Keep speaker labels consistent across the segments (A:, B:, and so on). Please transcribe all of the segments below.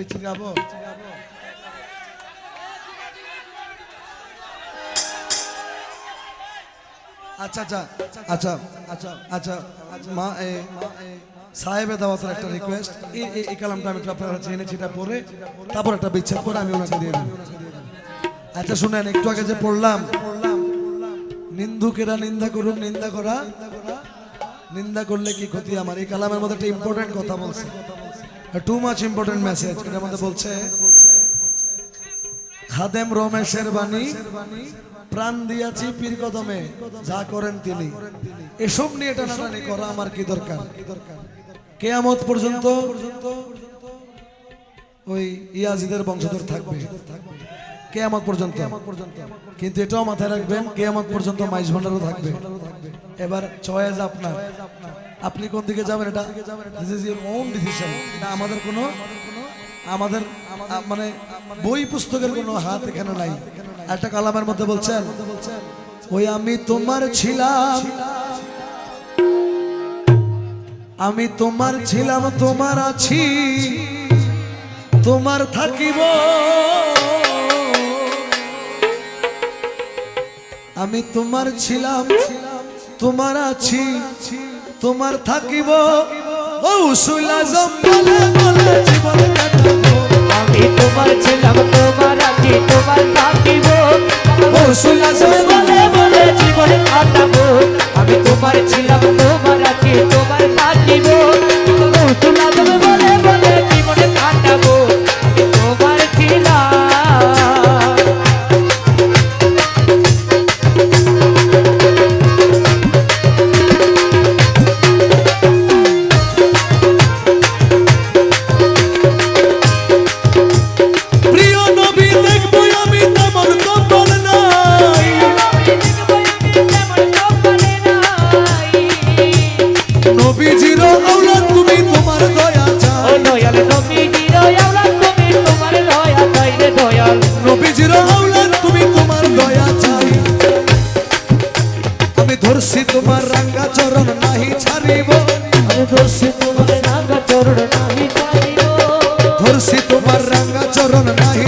A: বিচ্ছিত গাবো আচ্ছা আচ্ছা আচ্ছা আচ্ছা আচ্ছা মা, এ, সাহেবের দাওয়াতের একটা রিকোয়েস্ট এই কালামটা আমি আপনার কাছে এনেছি এটা পরে তারপর একটা বিচ্ছেদ করে আমি ওনাকে দিয়ে দেবো। আচ্ছা শুনেন, একটু আগে যে পড়লাম নিন্দুকেরা নিন্দা করুক নিন্দা করা। নিন্দা করলে কি ক্ষতি আমার? এই কালামের মধ্যে একটা ইম্পর্টেন্ট কথা বলছে। টু মাচ ইম্পর্টেন্ট মেসেজ এটার মধ্যে বলছে, খাদেম রমেশের বাণী, প্রাণ দিয়াছি পীর কদমে যা করেন তিনি। এসব নিয়ে টানাটানি করা আমার কি দরকার? কেয়ামত পর্যন্ত ওই ইয়াজিদের বংশধর থাকবে। কেয়ামত পর্যন্ত। কিন্তু এটাও মাথায় রাখবেন, কেয়ামত পর্যন্ত মাইজ ভান্ডারও থাকবে। এবার চয়েস আপনার। আপনি কোন দিকে যাবেন এটা? দিস ইজ ওন ডিসিশন এটা আমাদের কোনো আমাদের মানে বই পুস্তকের কোনো হাত এখানে নাই। একটা কালামের মধ্যে বলছেন, ওই আমি তোমার ছিলাম। আমি তোমার ছিলাম, তোমার আছি। তোমার থাকিব। আমি তোমার ছিলাম, তোমার আছি। তোমার থাকিব। সুলা জম্বলে বলে জীবন কাটাবো।
B: আমি তোমার ছিলাম তোমার আছি তোমার থাকিব। বলে বলে জীবন কাটাবো। আমি তোমার ছিলাম তোমার আছি তোমার
A: ধরছি তোমার রাঙা চরণ নাহি ছাড়িব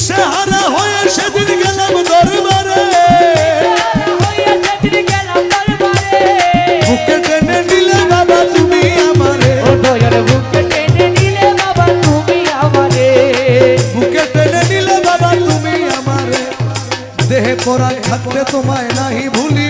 A: দিশেহারা হয়ে সেদিন গেলাম দরবারে। বুকে টেনে নিলে বাবা তুমি আমারে। বুকে টেনে নিলে বাবা তুমি আমারে। দেহে পরাণ থাকতে তোমায় নাহি ভুলিব